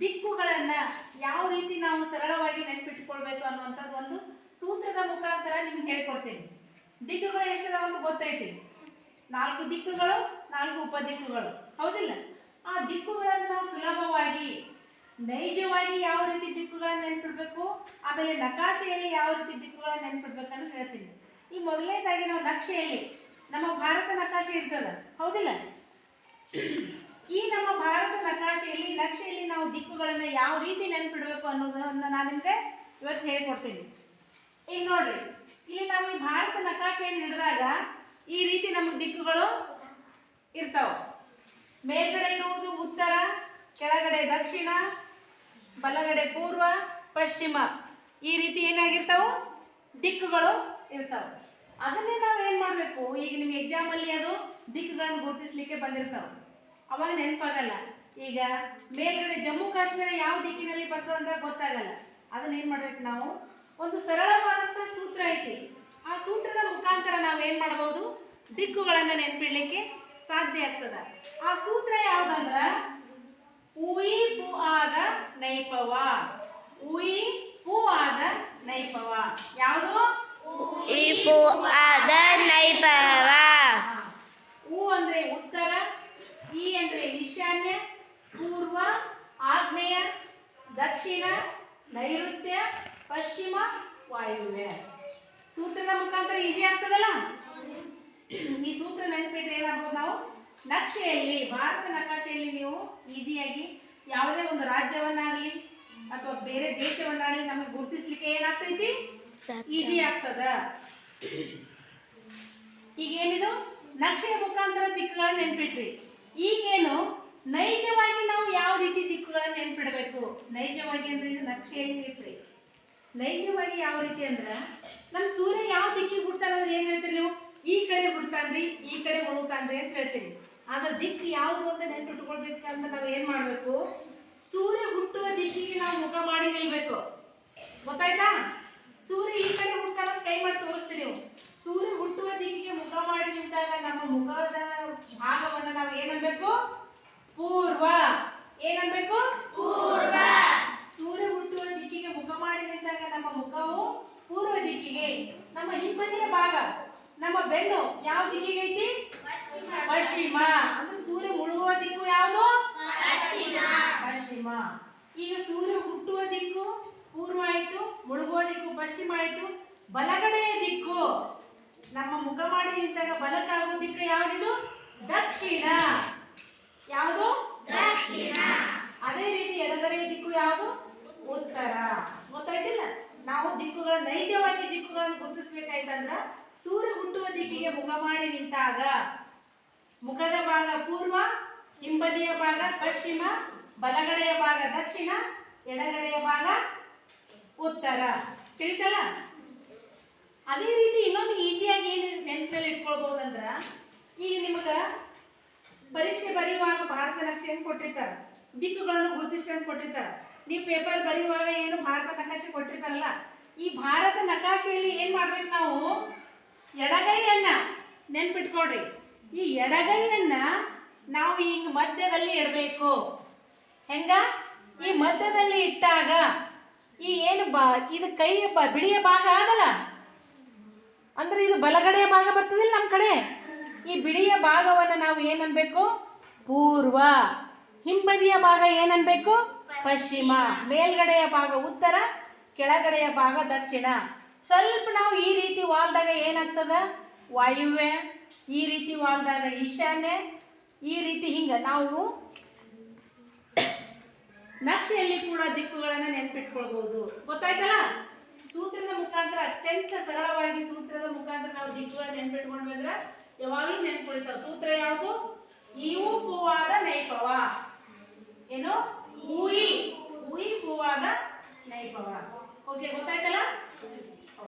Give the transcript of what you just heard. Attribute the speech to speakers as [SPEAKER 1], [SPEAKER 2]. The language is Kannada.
[SPEAKER 1] ದಿಕ್ಕುಗಳನ್ನ ಯಾವ ರೀತಿ ನಾವು ಸರಳವಾಗಿ ನೆನ್ಪಿಟ್ಕೊಳ್ಬೇಕು ಅನ್ನುವಂಥದ್ದು ಒಂದು ಸೂತ್ರದ ಮುಖಾಂತರ ನಿಮ್ಗೆ ಹೇಳ್ಕೊಡ್ತೀನಿ. ದಿಕ್ಕುಗಳು ಎಷ್ಟಿದಾವ ಅಂತ ಗೊತ್ತೈತಿ. ನಾಲ್ಕು ದಿಕ್ಕುಗಳು, ನಾಲ್ಕು ಉಪದಿಕ್ಕುಗಳು. ಹೌದಿಲ್ಲ? ಆ ದಿಕ್ಕುಗಳನ್ನು ನಾವು ಸುಲಭವಾಗಿ, ನೈಜವಾಗಿ ಯಾವ ರೀತಿ ದಿಕ್ಕುಗಳನ್ನು ನೆನ್ಪಿಡ್ಬೇಕು, ಆಮೇಲೆ ನಕಾಶೆಯಲ್ಲಿ ಯಾವ ರೀತಿ ದಿಕ್ಕುಗಳನ್ನು ನೆನ್ಪಿಡ್ಬೇಕು ಅಂತ ಹೇಳ್ತೀನಿ. ಈ ಮೊದಲನೇದಾಗಿ ನಾವು ನಕ್ಷೆಯಲ್ಲಿ, ನಮ್ಮ ಭಾರತ ನಕಾಶೆ ಇರ್ತದ. ಹೌದಿಲ್ಲ? ನಕಾಶೆಯಲ್ಲಿ ನಕ್ಷೆಯಲ್ಲಿ ನಾವು ದಿಕ್ಕುಗಳನ್ನ ಯಾವ ರೀತಿ ನೆನ್ಪಿಡ್ಬೇಕು ಅನ್ನೋದನ್ನ ನಾನು ನಿಮ್ಗೆ ಇವತ್ತು ಹೇಳ್ಕೊಡ್ತೀನಿ. ಈಗ ನೋಡ್ರಿ, ಇಲ್ಲಿ ನಾವು ಈ ಭಾರತ ನಕಾಶೆಯನ್ನು ಹಿಡಿದಾಗ ಈ ರೀತಿ ನಮಗೆ ದಿಕ್ಕುಗಳು ಇರ್ತಾವ. ಮೇಲ್ಗಡೆ ಇರುವುದು ಉತ್ತರ, ಕೆಳಗಡೆ ದಕ್ಷಿಣ, ಬಲಗಡೆ ಪೂರ್ವ, ಪಶ್ಚಿಮ. ಈ ರೀತಿ ಏನಾಗಿರ್ತಾವ? ದಿಕ್ಕುಗಳು ಇರ್ತಾವ. ಅದನ್ನೇ ನಾವು ಏನ್ ಮಾಡ್ಬೇಕು? ಈಗ ನಿಮ್ಗೆ ಎಕ್ಸಾಮ್ ಅಲ್ಲಿ ಅದು ದಿಕ್ಕುಗಳನ್ನು ಗುರುತಿಸ್ಲಿಕ್ಕೆ ಬಂದಿರ್ತಾವ. ಅವಾಗ ನೆನಪಾಗಲ್ಲ. ಈಗ ಮೇಲ್ಗಡೆ ಜಮ್ಮು ಕಾಶ್ಮೀರ ಯಾವ ದಿಕ್ಕಿನಲ್ಲಿ ಬರ್ತದೆ ಅಂತ ಗೊತ್ತಾಗಲ್ಲ. ಅದನ್ನ ಏನ್ ಮಾಡ್ಬೇಕು ನಾವು? ಒಂದು ಸರಳವಾದಂತ ಸೂತ್ರ ಐತಿ. ಆ ಸೂತ್ರದ ಮುಖಾಂತರ ನಾವು ಏನ್ ಮಾಡಬಹುದು ದಿಕ್ಕುಗಳನ್ನ ನೆನ್ಪಿಡ್ಲಿಕ್ಕೆ ಸಾಧ್ಯ ಆಗ್ತದ. ಆ ಸೂತ್ರ ಯಾವ್ದಂದ್ರ? ಉಯಿ ಪು ಆದ ನೈಪವ. ಉಯಿ ಪು ಆದ ನೈಪವ. ಯಾವುದು?
[SPEAKER 2] ಉಯಿ ಪು ಆದ ನೈಪವ
[SPEAKER 1] ಹಾ. ಉ ಅಂದ್ರೆ ಉತ್ತರ ಈ ಅಂದ್ರೆ ಈಶಾನ್ಯ ಪೂರ್ವ ಆಗ್ನೇಯ ದಕ್ಷಿಣ ನೈಋತ್ಯ ಪಶ್ಚಿಮ ವಾಯುವ್ಯ. ಸೂತ್ರದ ಮುಖಾಂತರ ಈಜಿ ಆಗ್ತದಲ್ಲ? ಈ ಸೂತ್ರ ನೆನೆಸ್ಬಿಟ್ರೆ ಏನಾಗ್ಬೋದು ನಾವು? ನಕ್ಷೆಯಲ್ಲಿ ಭಾರತ ನಕಾಶೆಯಲ್ಲಿ ನೀವು ಈಸಿಯಾಗಿ ಯಾವುದೇ ಒಂದು ರಾಜ್ಯವನ್ನಾಗಲಿ ಅಥವಾ ಬೇರೆ ದೇಶವನ್ನಾಗಲಿ ನಮಗೆ ಗುರುತಿಸ್ಲಿಕ್ಕೆ ಏನಾಗ್ತೈತಿ? ಈಸಿ ಆಗ್ತದ. ಈಗೇನಿದು? ನಕ್ಷೆಯ ಮುಖಾಂತರ ದಿಕ್ಕುಗಳನ್ನ ನೆನ್ಪಿಟ್ರಿ. ಈಗೇನು? ನೈಜವಾಗಿ ನಾವು ಯಾವ ರೀತಿ ದಿಕ್ಕುಗಳನ್ನ ನೆನ್ಪಿಡಬೇಕು? ನೈಜವಾಗಿ ಅಂದ್ರೆ ಇದು ನಕ್ಷೆಯಲ್ಲಿ ಇಟ್ರಿ ನೈಜವಾಗಿ ಯಾವ ರೀತಿ ಅಂದ್ರ ನಮ್ ಸೂರ್ಯ ಯಾವ ದಿಕ್ಕಿಗೆ ಹುಡ್ತಾನ ಅಂದ್ರೆ ಏನ್ ಹೇಳ್ತೀರಿ ನೀವು? ಈ ಕಡೆ ಹುಡ್ತಾನ್ರಿ ಈ ಕಡೆ ಮುಳುಗ್ತಾನ್ರಿ ಅಂತ ಹೇಳ್ತೀರಿ. ಆದ್ರೆ ದಿಕ್ಕು ಯಾವುದು ಅಂತ ನೆನ್ಪಿಟ್ಕೊಳ್ಬೇಕಂದ್ರೆ ನಾವ್ ಏನ್ ಮಾಡ್ಬೇಕು? ಸೂರ್ಯ ಹುಟ್ಟುವ ದಿಕ್ಕಿಗೆ ನಾವು ಮುಖ ಮಾಡಿ ನಿಲ್ಬೇಕು. ಗೊತ್ತಾಯ್ತಾ? ಸೂರ್ಯ ಈ ಕಡೆ ಹುಡ್ತಾನ ಕೈ ಮಾಡಿ ತೋರಿಸ್ತೀರಿ ನೀವು. ಸೂರ್ಯ ಹುಟ್ಟುವ ದಿಕ್ಕಿಗೆ ಮುಖ ಮಾಡಿ ನಿಂತಾಗ ನಮ್ಮ ಮುಖದ ಪೂರ್ವ. ಏನನ್ಬೇಕು? ಪೂರ್ವ. ಸೂರ್ಯ ಹುಟ್ಟುವ ದಿಕ್ಕಿಗೆ ಮುಖ ಮಾಡಿ ನಿಂತಾಗ ನಮ್ಮ ಮುಖವು ಪೂರ್ವ ದಿಕ್ಕಿಗೆ. ನಮ್ಮ ಹಿಂಬದಿಯ ಭಾಗ ನಮ್ಮ ಬೆನ್ನು ಯಾವ ದಿಕ್ಕಿಗೆ ಐತಿ? ಪಶ್ಚಿಮ. ಅಂದ್ರೆ ಸೂರ್ಯ ಮುಳುಗುವ ದಿಕ್ಕು ಯಾವುದು? ಪಶ್ಚಿಮ. ಈಗ ಸೂರ್ಯ ಹುಟ್ಟುವ ದಿಕ್ಕು ಪೂರ್ವ ಆಯ್ತು ಮುಳುಗುವ ದಿಕ್ಕು ಪಶ್ಚಿಮ ಆಯ್ತು. ಬಲಗಡೆಯ ದಿಕ್ಕು. ನಮ್ಮ ಮುಖ ಮಾಡಿ ನಿಂತಾಗ ಬಲಕ್ಕಾಗುವ ದಿಕ್ಕು ಯಾವ್ದಿದು? ದಕ್ಷಿಣ. ಯಾವುದು? ದಕ್ಷಿಣ. ಅದೇ ರೀತಿ ಎಡಗಡೆಯ ದಿಕ್ಕು ಯಾವುದು? ಉತ್ತರ. ಗೊತ್ತಾಯ್ತಿಲ್ಲ? ನಾವು ದಿಕ್ಕುಗಳ ನೈಜವಾಗಿ ದಿಕ್ಕುಗಳನ್ನು ಗುರುತಿಸ್ಬೇಕಾಯ್ತಂದ್ರ ಸೂರ್ಯ ಹುಟ್ಟುವ ದಿಕ್ಕಿಗೆ ಮುಖ ಮಾಡಿ ನಿಂತಾಗ ಮುಖದ ಭಾಗ ಪೂರ್ವ ಹಿಂಬದಿಯ ಭಾಗ ಪಶ್ಚಿಮ ಬಲಗಡೆಯ ಭಾಗ ದಕ್ಷಿಣ ಎಡಗಡೆಯ ಭಾಗ ಉತ್ತರ. ತಿಳಿತಲ್ಲ? ಅದೇ ರೀತಿ ಇನ್ನೊಂದು ಈಜಿಯಾಗಿ ಏನು ನೆನಪಲ್ಲಿ ಇಟ್ಕೊಳ್ಬಹುದಂದ್ರ ಈಗ ನಿಮಗ ಪರೀಕ್ಷೆ ಬರೆಯುವಾಗ ಭಾರತ ನಕ್ಷೆಯನ್ನು ಕೊಟ್ಟಿರ್ತಾರೆ. ದಿಕ್ಕುಗಳನ್ನು ಗುರುತಿಸಿಕೊಂಡು ಕೊಟ್ಟಿರ್ತಾರೆ. ನೀವು ಪೇಪರ್ ಬರೆಯುವಾಗ ಏನು ಭಾರತ ನಕಾಶೆ ಕೊಟ್ಟಿರ್ತಾರಲ್ಲ, ಈ ಭಾರತ ನಕಾಶೆಯಲ್ಲಿ ಏನ್ ಮಾಡ್ಬೇಕು ನಾವು? ಎಡಗೈಯನ್ನ ನೆನ್ಪಿಟ್ಕೊಳ್ರಿ. ಈ ಎಡಗೈಯನ್ನ ನಾವು ಈಗ ಮಧ್ಯದಲ್ಲಿ ಇಡಬೇಕು. ಹೆಂಗ? ಈ ಮಧ್ಯದಲ್ಲಿ ಇಟ್ಟಾಗ ಈ ಏನು ಇದು ಕೈ ಬಿಳಿಯ ಭಾಗ ಆಗಲ್ಲ ಅಂದ್ರೆ ಇದು ಬಲಗಡೆಯ ಭಾಗ ಬರ್ತದಿಲ್ಲ ನಮ್ಮ ಕಡೆ? ಈ ಬಿಳಿಯ ಭಾಗವನ್ನು ನಾವು ಏನನ್ಬೇಕು? ಪೂರ್ವ. ಹಿಂಬದಿಯ ಭಾಗ ಏನನ್ಬೇಕು? ಪಶ್ಚಿಮ. ಮೇಲ್ಗಡೆಯ ಭಾಗ ಉತ್ತರ, ಕೆಳಗಡೆಯ ಭಾಗ ದಕ್ಷಿಣ. ಸ್ವಲ್ಪ ನಾವು ಈ ರೀತಿ ವಾಲ್ದಾಗ ಏನಾಗ್ತದ? ವಾಯುವ್ಯ. ಈ ರೀತಿ ವಾಲ್ದಾಗ ಈಶಾನ್ಯ. ಈ ರೀತಿ ಹಿಂಗ. ನಾವು ನಕ್ಷೆಯಲ್ಲಿ ಕೂಡ ದಿಕ್ಕುಗಳನ್ನು ನೆನ್ಪಿಟ್ಕೊಳ್ಬಹುದು ಗೊತ್ತಾಯ್ತಲ್ಲ? ಸೂತ್ರದ ಮುಖಾಂತರ ಅತ್ಯಂತ ಸರಳವಾಗಿ ಸೂತ್ರದ ಮುಖಾಂತರ ನಾವು ದಿಕ್ಕುಗಳನ್ನ ನೆನ್ಪಿಟ್ಕೊಂಡು ಬಂದ್ರೆ ಯಾವಾಗಲೂ ನೆನ್ಪಿಡ್ತಾವ ಸೂತ್ರ ಯಾವುದು? ಇವು ಪೂವಾದ ನೈಪವ. ಏನು? ಉಯಿ. ಉಯಿ ಪೂವಾದ ನೈಪವ. ಓಕೆ ಗೊತ್ತಾಯ್ತಲ್ಲ?